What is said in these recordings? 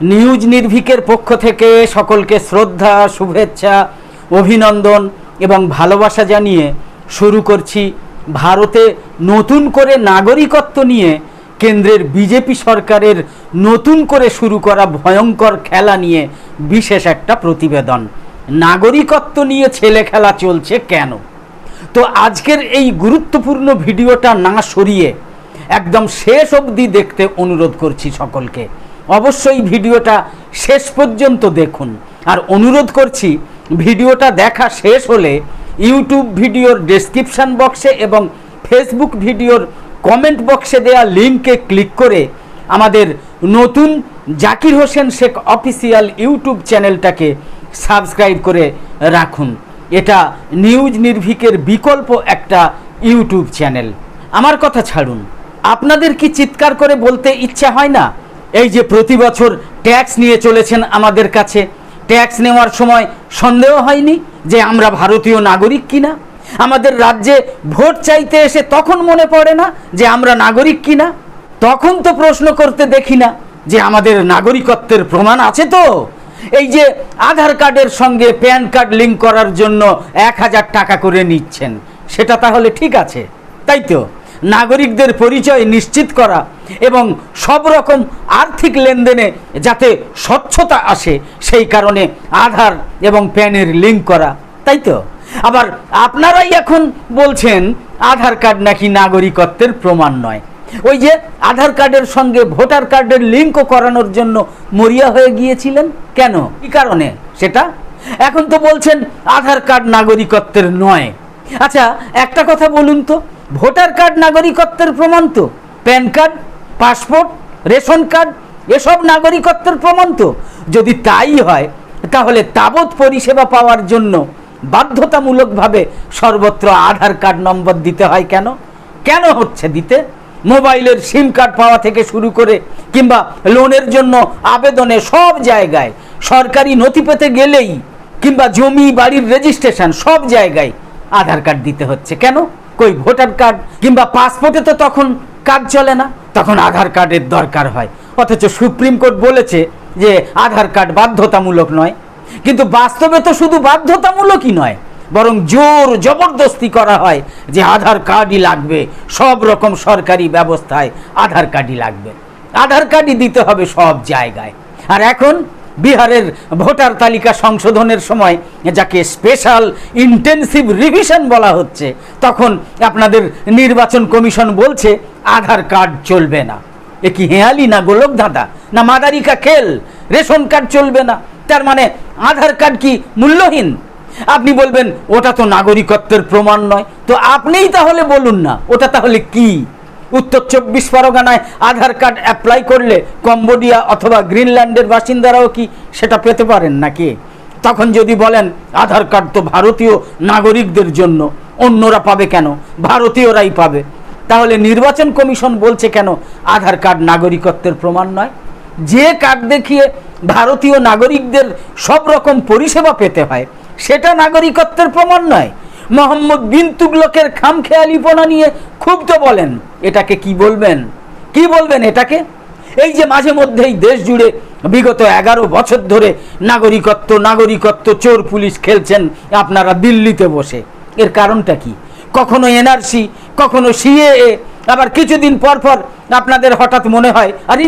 News নির্ভীকের পক্ষ থেকে সকলকে শ্রদ্ধা, শুভেচ্ছা, অভিনন্দন এবং ভালোবাসা জানিয়ে শুরু করছি ভারতে নতুন করে নাগরিকত্ব নিয়ে কেন্দ্রের বিজেপি সরকারের নতুন করে শুরু করা ভয়ঙ্কর খেলা নিয়ে বিশেষ একটা প্রতিবেদন। নাগরিকত্ব নিয়ে ছেলে খেলা চলছে কেন? তো আজকের এই গুরুত্বপূর্ণ ভিডিওটা না সরিয়ে একদম শেষ অবধি দেখতে অনুরোধ করছি সকলকে। অবশ্যই ভিডিওটা শেষ পর্যন্ত দেখুন। আর অনুরোধ করছি, ভিডিওটা দেখা শেষ হলে ইউটিউব ভিডিওর ডেসক্রিপশন বক্সে এবং ফেসবুক ভিডিওর কমেন্ট বক্সে দেওয়া লিঙ্কে ক্লিক করে আমাদের নতুন জাকির হোসেন শেখ অফিসিয়াল ইউটিউব চ্যানেলটাকে সাবস্ক্রাইব করে রাখুন। এটা নিউজ নির্ভীকের বিকল্প একটা ইউটিউব চ্যানেল। আমার কথা ছাড়ুন। আপনাদের কি চিৎকার করে বলতে ইচ্ছা হয় না? এই যে প্রতি বছর ট্যাক্স নিয়ে চলেছেন আমাদের কাছে, ট্যাক্স নেওয়ার সময় সন্দেহ হয়নি যে আমরা ভারতীয় নাগরিক কিনা? আমাদের রাজ্যে ভোট চাইতে এসে তখন মনে পড়ে না যে আমরা নাগরিক কিনা? তখন তো প্রশ্ন করতে দেখি না যে আমাদের নাগরিকত্বের প্রমাণ আছে তো? এই যে আধার কার্ডের সঙ্গে প্যান কার্ড লিঙ্ক করার জন্য এক হাজার টাকা করে নিচ্ছেন, সেটা তাহলে ঠিক আছে, তাই তো? নাগরিকদের পরিচয় নিশ্চিত করা এবং সব রকম আর্থিক লেনদেনে যাতে স্বচ্ছতা আসে, সেই কারণে আধার এবং প্যানের লিঙ্ক করা, তাই তো? আবার আপনারাই এখন বলছেন আধার কার্ড নাকি নাগরিকত্বের প্রমাণ নয়। ওই যে আধার কার্ডের সঙ্গে ভোটার কার্ডের লিঙ্কও করানোর জন্য মরিয়া হয়ে গিয়েছিলেন? কেন? কি কারণে? সেটা? এখন তো বলছেন আধার কার্ড নাগরিকত্বের নয়। আচ্ছা একটা কথা বলুন তো। ভোটার কার্ড নাগরিকত্বের প্রমাণ তো। PAN card, passport, ration card, এসব নাগরিকত্বের প্রমাণ তো। যদি তাই হয়, তাহলে তাবৎ পরিষেবা পাওয়ার জন্য বাধ্যতামূলকভাবে সর্বত্র আধার কার্ড নম্বর দিতে হয় কেন? কেন হচ্ছে দিতে? মোবাইলের সিম কার্ড পাওয়া থেকে শুরু করে কিংবা লোনের জন্য আবেদনে সব জায়গায়, সরকারি নথি পেতে গেলেই কিংবা জমি, বাড়ির রেজিস্ট্রেশন সব জায়গায় আধার কার্ড দিতে হচ্ছে কেন? কই, ভোটার কার্ড কিংবা পাসপোর্টে তো তখন কার্ড চলে না? তখন আধার কার্ডের দরকার হয়। অথচ সুপ্রিম কোর্ট বলেছে যে আধার কার্ড বাধ্যতামূলক নয়। কিন্তু বাস্তবে তো শুধু বাধ্যতামূলকই নয়, বরং জোর জবরদস্তি করা হয় যে আধার কার্ডই লাগবে, সব রকম সরকারি ব্যবস্থায় আধার কার্ডই লাগবে। আধার কার্ডই দিতে হবে সব জায়গায়। আর এখন বিহারের ভোটার তালিকা সংশোধনের সময় যাকে স্পেশাল ইন্টেনসিভ রিভিশন বলা হচ্ছে, তখন আপনাদের নির্বাচন কমিশন বলছে, আধার কার্ড চলবে না। এ কি হেয়ালি না গোলক ধাঁধা? না মাদারিকা খেল? রেশন কার্ড চলবে না? তার মানে আধার কার্ড কি মূল্যহীন? আপনি বলবেন, ওটা তো নাগরিকত্বের প্রমাণ নয়। তো আপনিই তাহলে বলুন না, ওটা তাহলে কি? উত্তর চব্বিশ পরগনায় আধার কার্ড অ্যাপ্লাই করলে কম্বোডিয়া অথবা গ্রিনল্যান্ডের বাসিন্দারাও কি সেটা পেতে পারেন নাকি? তখন যদি বলেন, আধার কার্ড তো ভারতীয় নাগরিকদের জন্য, অন্যরা পাবে কেন? ভারতীয়রাই পাবে। তাহলে নির্বাচন কমিশন বলছে কেন আধার কার্ড নাগরিকত্বের প্রমাণ নয়? যে কার্ড দেখিয়ে ভারতীয় নাগরিকদের সব রকম পরিষেবা পেতে হয়, সেটা নাগরিকত্বের প্রমাণ নয়। মোহাম্মদ বিন তুগলকের খামখেয়ালিপনা নিয়ে তো বলেন। এটাকে কি বলবেন? কি বলবেন এটাকে? এই যে মাঝে মধ্যেই দেশ জুড়ে বিগত এগারো বছর ধরে নাগরিকত্ব নাগরিকত্ব, চোর পুলিশ খেলছেন আপনারা দিল্লিতে বসে। এর কারণটা কি? কখনো এনআরসি, কখনো সিএএ, আবার কিছুদিন পর পর আপনাদের হঠাৎ মনে হয়, আরে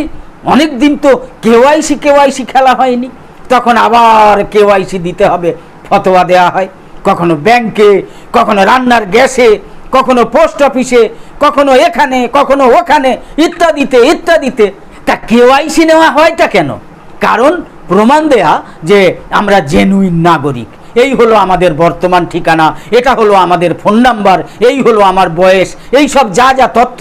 অনেক দিন তো কেওয়াইসি কেওয়াইসি খেলা হয়নি, তখন আবার কেওয়াইসি দিতে হবে, ফতোয়া দেওয়া হয়। কখনো ব্যাংকে, কখনো রান্নার গ্যাসে, কখনো পোস্ট অফিসে, কখনো এখানে, কখনো ওখানে, ইত্যাদিতে ইত্যাদিতে। তা কেওয়াইসি নেওয়া হয়টা কেন? কারণ প্রমাণ দেয়া যে আমরা জেনুইন নাগরিক। এই হলো আমাদের বর্তমান ঠিকানা, এটা হলো আমাদের ফোন নাম্বার, এই হলো আমার বয়স, এই সব যা যা তথ্য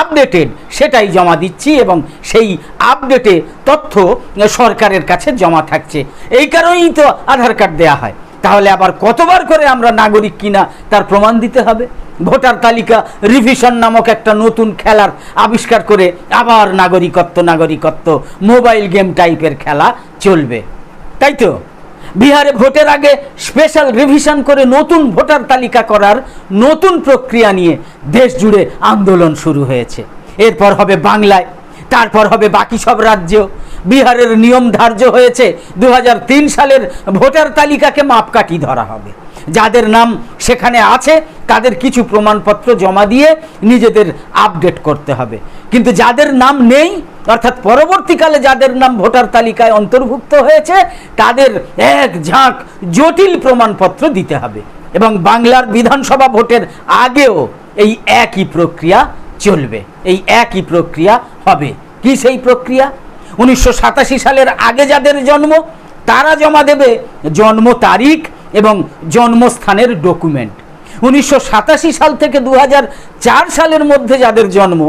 আপডেটেড, সেটাই জমা দিচ্ছি এবং সেই আপডেটে তথ্য সরকারের কাছে জমা থাকছে। এই কারণেই তো আধার কার্ড দেয়া হয়। তাহলে আবার কতবার করে আমরা নাগরিক কিনা তার প্রমাণ দিতে হবে? ভোটার তালিকা রিভিশন নামক একটা নতুন খেলার আবিষ্কার করে আবার নাগরিকত্ব নাগরিকত্ব মোবাইল গেম টাইপের খেলা চলবে। তাই তো? বিহারে ভোটের আগে স্পেশাল রিভিশন করে নতুন ভোটার তালিকা করার নতুন প্রক্রিয়া নিয়ে দেশ জুড়ে আন্দোলন শুরু হয়েছে। এরপর হবে বাংলায়। তারপর হবে বাকি সব রাজ্য। বিহারের নিয়ম ধার্য হয়েছে। দু হাজার তিন সালের ভোটার তালিকাকে মাপকাঠি ধরা হবে। যাদের নাম সেখানে আছে, তাদের কিছু প্রমাণপত্র জমা দিয়ে নিজেদের আপডেট করতে হবে। কিন্তু যাদের নাম নেই, অর্থাৎ পরবর্তীকালে যাদের নাম ভোটার তালিকায় অন্তর্ভুক্ত হয়েছে, তাদের এক ঝাঁক জটিল প্রমাণপত্র দিতে হবে। এবং বাংলার বিধানসভা ভোটের আগেও এই একই প্রক্রিয়া চলবে। এই একই প্রক্রিয়া হবে। কি সেই প্রক্রিয়া? উনিশশো সাতাশি সালের আগে যাদের জন্ম, তারা জমা দেবে জন্ম তারিখ এবং জন্মস্থানের ডকুমেন্ট উনিশশো সাতাশি সাল থেকে দু হাজার চার সালের মধ্যে যাদের জন্ম,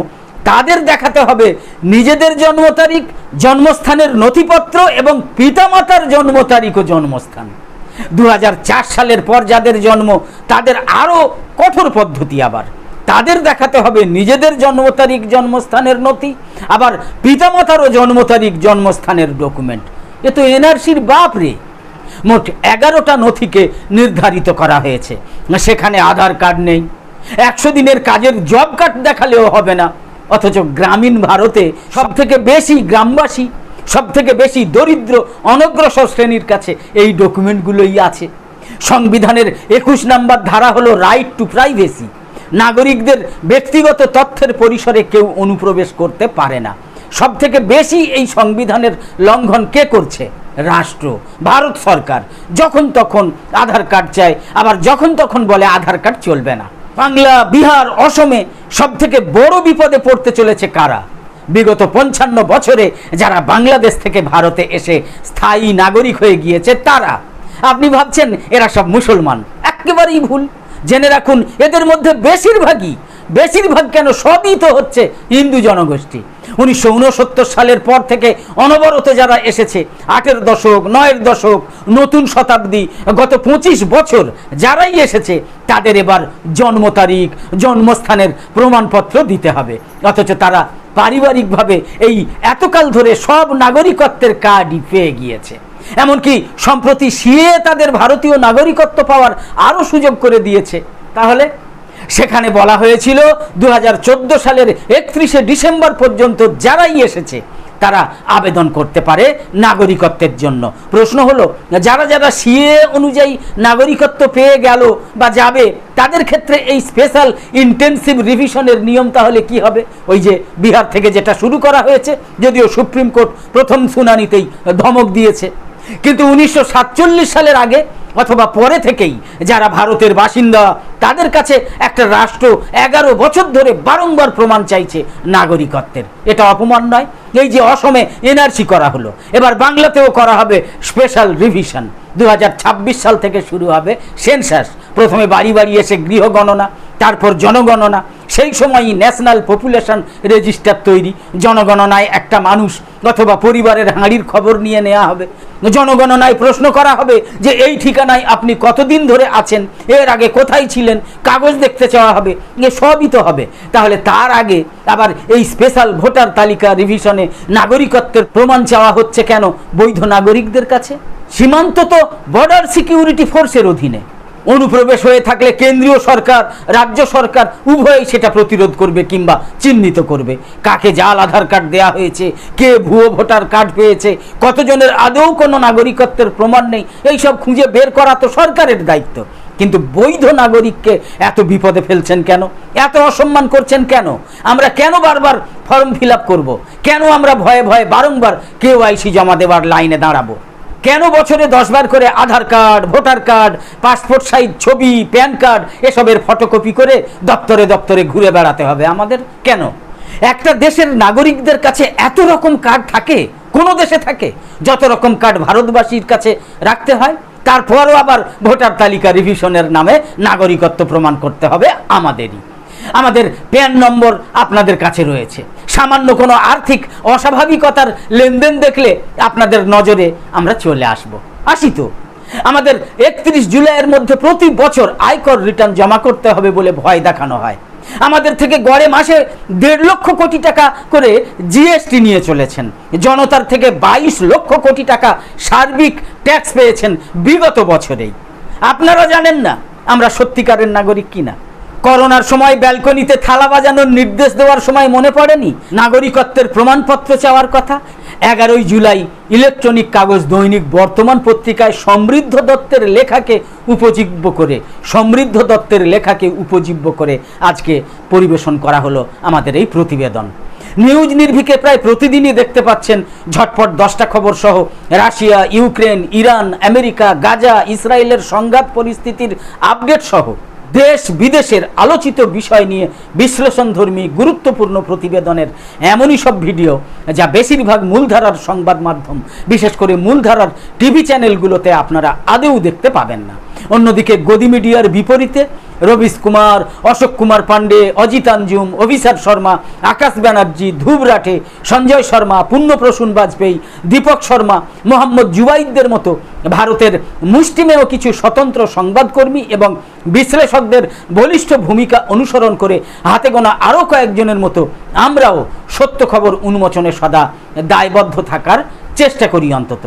তাদের দেখাতে হবে নিজেদের জন্ম তারিখ, জন্মস্থানের নথিপত্র এবং পিতামাতার জন্ম তারিখ ও জন্মস্থান। দু হাজার চার সালের পর যাদের জন্ম, তাদের আরও কঠোর পদ্ধতি আবার। তাদের দেখাতে হবে, নিজেদের জন্ম তারিখ, জন্মস্থানের নথি, আবার পিতামাতারও জন্ম তারিখ, জন্মস্থানের ডকুমেন্ট এ তো এনআরসির বাপ রে। মোট এগারোটা নথিকে নির্ধারিত করা হয়েছে। সেখানে আধার কার্ড নেই। একশো দিনের কাজের জব কার্ড দেখালেও হবে না। অথচ গ্রামীণ ভারতে সব থেকে বেশি গ্রামবাসী সব থেকে বেশি দরিদ্র, অনগ্রসর শ্রেণির কাছে এই ডকুমেন্টগুলোই আছে। সংবিধানের একুশ নাম্বার ধারা হলো রাইট টু প্রাইভেসি নাগরিকদের ব্যক্তিগত তথ্যের পরিসরে কেউ অনুপ্রবেশ করতে পারে না। সব থেকে বেশি এই সংবিধানের লঙ্ঘন কে করছে? রাষ্ট্র, ভারত সরকার। যখন তখন আধার কার্ড চায় আবার যখন তখন বলে আধার কার্ড চলবে না। বাংলা, বিহার, অসমে সব থেকে বড় বিপদে পড়তে চলেছে কারা? বিগত পঞ্চান্ন বছরে যারা বাংলাদেশ থেকে ভারতে এসে স্থায়ী নাগরিক হয়ে গিয়েছে, তারা। আপনি ভাবছেন এরা সব মুসলমান। একেবারেই ভুল। জেনে রাখুন, এদের মধ্যে বেশিরভাগই, বেশিরভাগ কেন সবই তো হচ্ছে হিন্দু জনগোষ্ঠী। উনিশশো উনসত্তর সালের পর থেকে অনবরত যারা এসেছে, আটের দশক, নয়ের দশক, নতুন শতাব্দী, গত পঁচিশ বছর যারাই এসেছে, তাদের এবার জন্ম তারিখ, জন্মস্থানের প্রমাণপত্র দিতে হবে। অথচ তারা পারিবারিকভাবে এই এতকাল ধরে সব নাগরিকত্বের কার্ডই পেয়ে গিয়েছে। এমনকি সম্প্রতি সিএ তাদের ভারতীয় নাগরিকত্ব পাওয়ার আরও সুযোগ করে দিয়েছে। তাহলে সেখানে বলা হয়েছিল দু হাজার চোদ্দ সালের একত্রিশে ডিসেম্বর পর্যন্ত যারাই এসেছে, তারা আবেদন করতে পারে নাগরিকত্বের জন্য। প্রশ্ন হলো, যারা যারা সিএ অনুযায়ী নাগরিকত্ব পেয়ে গেল বা যাবে, তাদের ক্ষেত্রে এই স্পেশাল ইন্টেন্সিভ রিভিশনের নিয়ম তাহলে কি হবে? ওই যে বিহার থেকে যেটা শুরু করা হয়েছে, যদিও সুপ্রিম কোর্ট প্রথম শুনানিতেই ধমক দিয়েছে। কিন্তু উনিশশো সাতচল্লিশ সালের আগে অথবা পরে থেকেই যারা ভারতের বাসিন্দা, তাদের কাছে একটা রাষ্ট্র এগারো বছর ধরে বারংবার প্রমাণ চাইছে নাগরিকত্বের। এটা অপমান নয়, এই যে অসমে এনআরসি করা হলো। এবার বাংলাতেও করা হবে স্পেশাল রিভিশন দু হাজার ছাব্বিশ সাল থেকে শুরু হবে সেন্সাস। প্রথমে বাড়ি বাড়ি এসে গৃহ গণনা। তারপর জনগণনা। সেই সময়ই ন্যাশনাল পপুলেশন রেজিস্টার তৈরি। জনগণনায় একটা মানুষ অথবা পরিবারের হাঁড়ির খবর নিয়ে নেওয়া হবে। জনগণনায় প্রশ্ন করা হবে যে, এই ঠিকানায় আপনি কতদিন ধরে আছেন? এর আগে কোথায় ছিলেন? কাগজ দেখতে চাওয়া হবে? এ সবই তো হবে। তাহলে তার আগে আবার এই স্পেশাল ভোটার তালিকা রিভিশনে নাগরিকত্বের প্রমাণ চাওয়া হচ্ছে কেন বৈধ নাগরিকদের কাছে? সীমান্ত তো বর্ডার সিকিউরিটি ফোর্সের অধীনে। অনুপ্রবেশ হয়ে থাকলে কেন্দ্রীয় সরকার, রাজ্য সরকার উভয়ই সেটা প্রতিরোধ করবে কিংবা চিহ্নিত করবে। কাকে জাল, আধার কার্ড দেয়া হয়েছে, কে ভুয়ো ভোটার কার্ড পেয়েছে, কতজনের আদৌ কোনো নাগরিকত্বের প্রমাণ নেই, এইসব খুঁজে বের করা তো সরকারের দায়িত্ব। কিন্তু বৈধ নাগরিককে এত বিপদে ফেলছেন কেন? এত অসম্মান করছেন কেন? আমরা কেন বারবার ফর্ম ফিল আপ করব? কেন আমরা ভয়ে ভয়ে বারংবার কেউ আইসি জমা দেওয়ার লাইনে দাঁড়াবো? কেন বছরে দশবার করে Aadhaar card, voter card, passport size, ছবি, প্যান কার্ড, এসবের ফটোকপি করে দপ্তরে দপ্তরে ঘুরে বেড়াতে হবে? আমাদের কেন? একটা দেশের নাগরিকদের কাছে এত রকম কার্ড থাকে? কোনো দেশে থাকে? যত রকম কার্ড ভারতবাসীর কাছে রাখতে হয়, তারপরও আবার ভোটার তালিকা রিভিশনের নামে নাগরিকত্ব প্রমাণ করতে হবে আমাদেরই। আমাদের প্যান নম্বর আপনাদের কাছে রয়েছে। সামান্য কোনো আর্থিক অস্বাভাবিকতার লেনদেন দেখলে আপনাদের নজরে আমরা চলে আসব। আসি তো। আমাদের একত্রিশ জুলাইয়ের মধ্যে প্রতি বছর আয়কর রিটার্ন জমা করতে হবে বলে ভয় দেখানো হয়। আমাদের থেকে গড়ে মাসে দেড় লক্ষ কোটি টাকা করে জিএসটি নিয়ে চলেছেন। জনতার থেকে বাইশ লক্ষ কোটি টাকা সার্বিক ট্যাক্স পেয়েছেন বিগত বছরেই। আপনারা জানেন না আমরা সত্যিকারের নাগরিক কিনা। করোনার সময় ব্যালকনিতে থালা বাজানোর নির্দেশ দেওয়ার সময় মনে পড়েনি? নাগরিকত্বের প্রমাণপত্র চাওয়ার কথা? এগারোই জুলাই ইলেকট্রনিক কাগজ দৈনিক বর্তমান পত্রিকায় সমৃদ্ধ দত্তের লেখাকে উপজীব্য করে, সমৃদ্ধ দত্তের লেখাকে উপজীব্য করে আজকে পরিবেশন করা হলো আমাদের এই প্রতিবেদন। নিউজ নির্ভিকে প্রায় প্রতিদিনই দেখতে পাচ্ছেন ঝটপট দশটা খবর সহ Russia, Ukraine, Iran, America, Gaza, ইসরায়েলের সংঘাত পরিস্থিতির আপডেট সহ। দেশ বিদেশের আলোচিত বিষয় নিয়ে বিশ্লেষণধর্মী গুরুত্বপূর্ণ প্রতিবেদনের এমনই সব ভিডিও যা বেশিরভাগ মূলধারার সংবাদ মাধ্যম, বিশেষ করে মূলধারার টিভি চ্যানেলগুলোতে আপনারা আদেও দেখতে পাবেন না। অন্যদিকে গদি মিডিয়ার বিপরীতে রবিশ কুমার, অশোক কুমার পাণ্ডে, অজিত আঞ্জুম অভিষেক শর্মা, আকাশ ব্যানার্জি ধ্রুব রাঠে, সঞ্জয় শর্মা পূর্ণপ্রসূন বাজপেয়ী, দীপক শর্মা, মোহাম্মদ জুবাইদদের মতো ভারতের মুষ্টিমেয় কিছু স্বতন্ত্র সংবাদকর্মী এবং বিশ্লেষকদের বলিষ্ঠ ভূমিকা অনুসরণ করে হাতে গোনা আরও কয়েকজনের মতো আমরাও সত্য খবর উন্মোচনে সদা দায়বদ্ধ থাকার চেষ্টা করি অন্তত।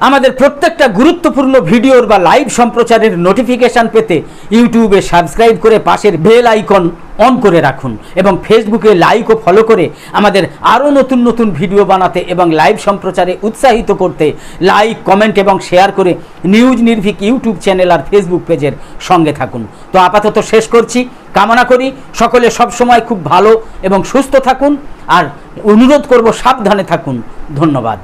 আমাদের প্রত্যেকটা গুরুত্বপূর্ণ ভিডিওর বা লাইভ সম্প্রচারের নোটিফিকেশান পেতে ইউটিউবে সাবস্ক্রাইব করে পাশের বেল আইকন অন করে রাখুন এবং ফেসবুকে লাইক ও ফলো করে আমাদের আরও নতুন নতুন ভিডিও বানাতে এবং লাইভ সম্প্রচারে উৎসাহিত করতে লাইক কমেন্ট এবং শেয়ার করে নিউজ নির্ভীক ইউটিউব চ্যানেল আর ফেসবুক পেজের সঙ্গে থাকুন। তো আপাতত শেষ করছি। কামনা করি সকলে সবসময় খুব ভালো এবং সুস্থ থাকুন। আর অনুরোধ করব সাবধানে থাকুন। ধন্যবাদ।